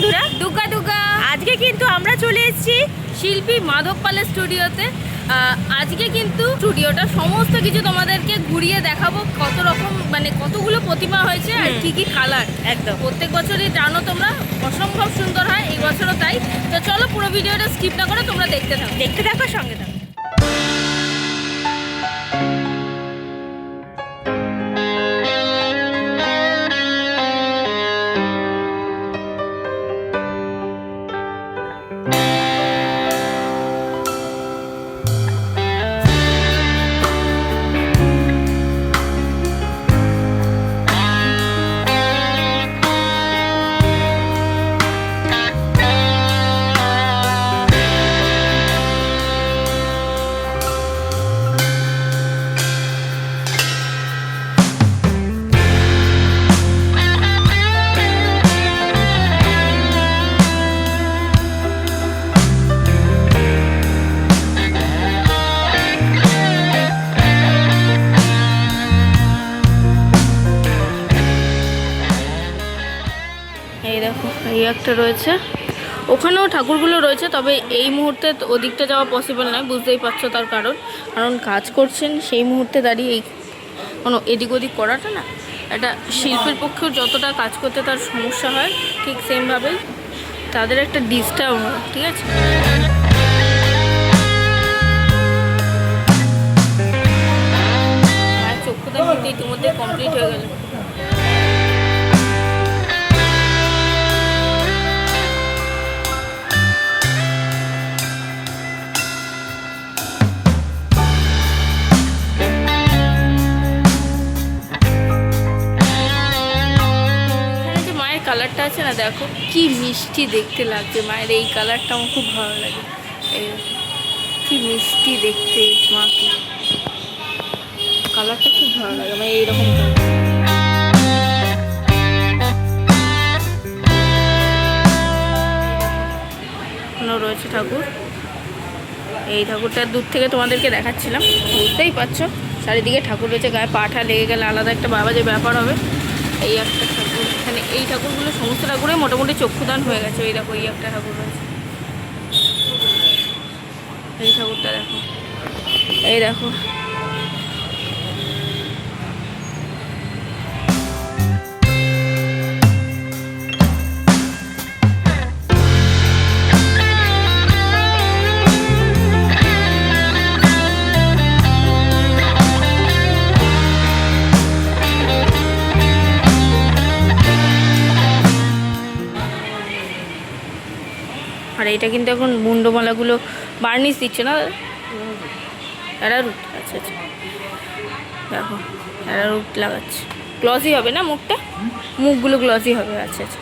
বন্ধুরা দুর্গা দুর্গা আজকে কিন্তু আমরা চলে এসেছি শিল্পী মাধব পালের স্টুডিওতে। আজকে কিন্তু স্টুডিওটা সমস্ত কিছু তোমাদেরকে ঘুরিয়ে দেখাবো কত রকম মানে কতগুলো প্রতিমা হয়েছে আর। কি কি কালার একদম। প্রত্যেক বছরই জানো তোমরা অসম্ভব সুন্দর হয় এই বছরও তাই। তো চলো পুরো ভিডিওটা স্কিপ না করে তোমরা দেখতে থাকো। দেখতে থাকো সঙ্গে থাকো। এই দেখো, এই একটা রয়েছে। ওখানেও ঠাকুরগুলো রয়েছে, তবে এই মুহূর্তে ওদিকটা যাওয়া পসিবল নয়, বুঝতেই পারছ তার কারণ। কারণ কাজ করছেন, সেই মুহূর্তে দাঁড়িয়ে এই কোনো এদিক ওদিক করাটা না। একটা শিল্পের পক্ষেও যতটা কাজ করতে তার সমস্যা হয়, ঠিক সেমভাবেই তাদের একটা ডিস্টার্ব হয়, ঠিক আছে? কালারটা আছে না, দেখো কি মিষ্টি দেখতে লাগছে। মায়ের এই কালারটা আমার খুব ভালো লাগে। এই কি মিষ্টি দেখতে মাকে। কালারটা খুব ভালো লাগে মানে এইরকম। রয়েছে ঠাকুর। এই ঠাকুরটা দূর থেকে তোমাদেরকে দেখাচ্ছিলাম। বুঝতেই পারছ, চারিদিকে ঠাকুর রয়েছে, গায়ে পাঠা লেগে গেলে আলাদা একটা বাবা যে ব্যাপার হবে। এই একটা ঠাকুর। এখানে এই ঠাকুরগুলো সমস্ত ঠাকুরে মোটামুটি চক্ষুদান হয়ে গেছে। এই দেখো, এই একটা ঠাকুর রয়েছে। এই ঠাকুরটা দেখো। এই দেখো এটা কিন্তু এখন মুন্ডমালাগুলো বার্নিশ দিচ্ছে না? এরা রুট আচ্ছা আচ্ছা। দেখো, এরা রুট লাগাচ্ছে। গ্লসি হবে না মুখটা? মুখগুলো গ্লসি হবে আচ্ছা আচ্ছা।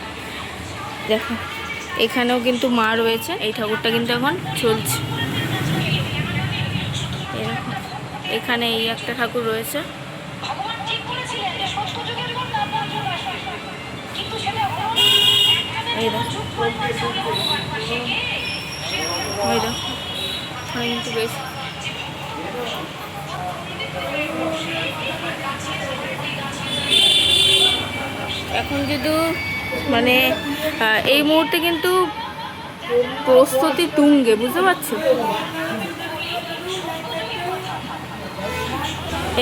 দেখো, এখানেও কিন্তু মা রয়েছে, এই ঠাকুরটা কিন্তু এখন চলছে। এই এখানে এই একটা ঠাকুর রয়েছে। এই দেখো। ওই কিন্তু বেশ। এখন কিন্তু মানে এই মুহূর্তে কিন্তু প্রস্তুতি তুঙ্গে, বুঝতে পারছ?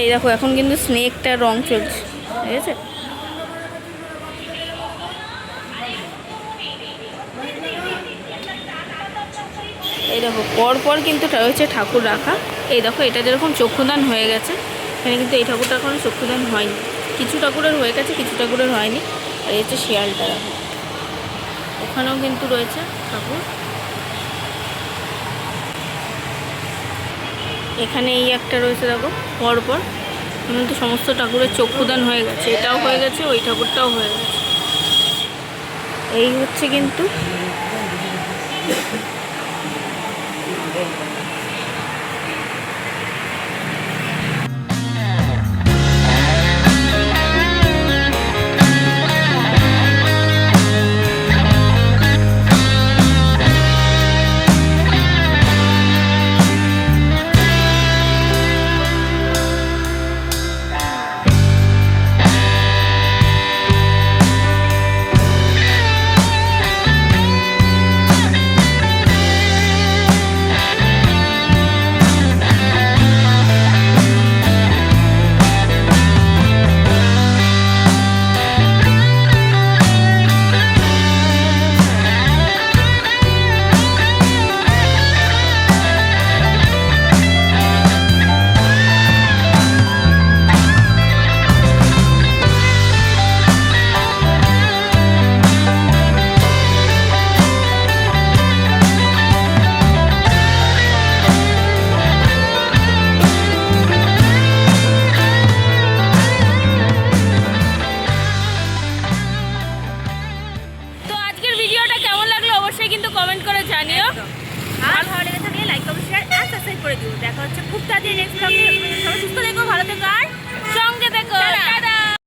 এই দেখো, এখন কিন্তু স্নেকটার রং চলছে, ঠিক আছে? এই দেখো পর পর কিন্তু রয়েছে ঠাকুর রাখা। এই দেখো, এটা যেরকম চক্ষুদান হয়ে গেছে, এখানে কিন্তু এই ঠাকুরটা এখনও চক্ষুদান হয়নি। কিছু ঠাকুরের হয়ে গেছে, কিছু ঠাকুরের হয়নি। আর এই হচ্ছে শিয়ালটা দেখো। ওখানেও কিন্তু রয়েছে ঠাকুর। এখানে এই একটা রয়েছে দেখো, পরপর। পর কিন্তু সমস্ত ঠাকুরের চক্ষুদান হয়ে গেছে। এটাও হয়ে গেছে, ওই ঠাকুরটাও হয়ে গেছে। এই হচ্ছে কিন্তু অবশ্যই কিন্তু কমেন্ট করে জানিও। আর ভালো লেগে থাকলে লাইক কমেন্ট শেয়ার আর সাবস্ক্রাইব করে দিও। দেখা হচ্ছে খুব তাড়াতাড়ি নেক্সট ভিডিওতে সবাই সুস্থ থেকো ভালো থেকো আর সঙ্গে থেকো। টাটা।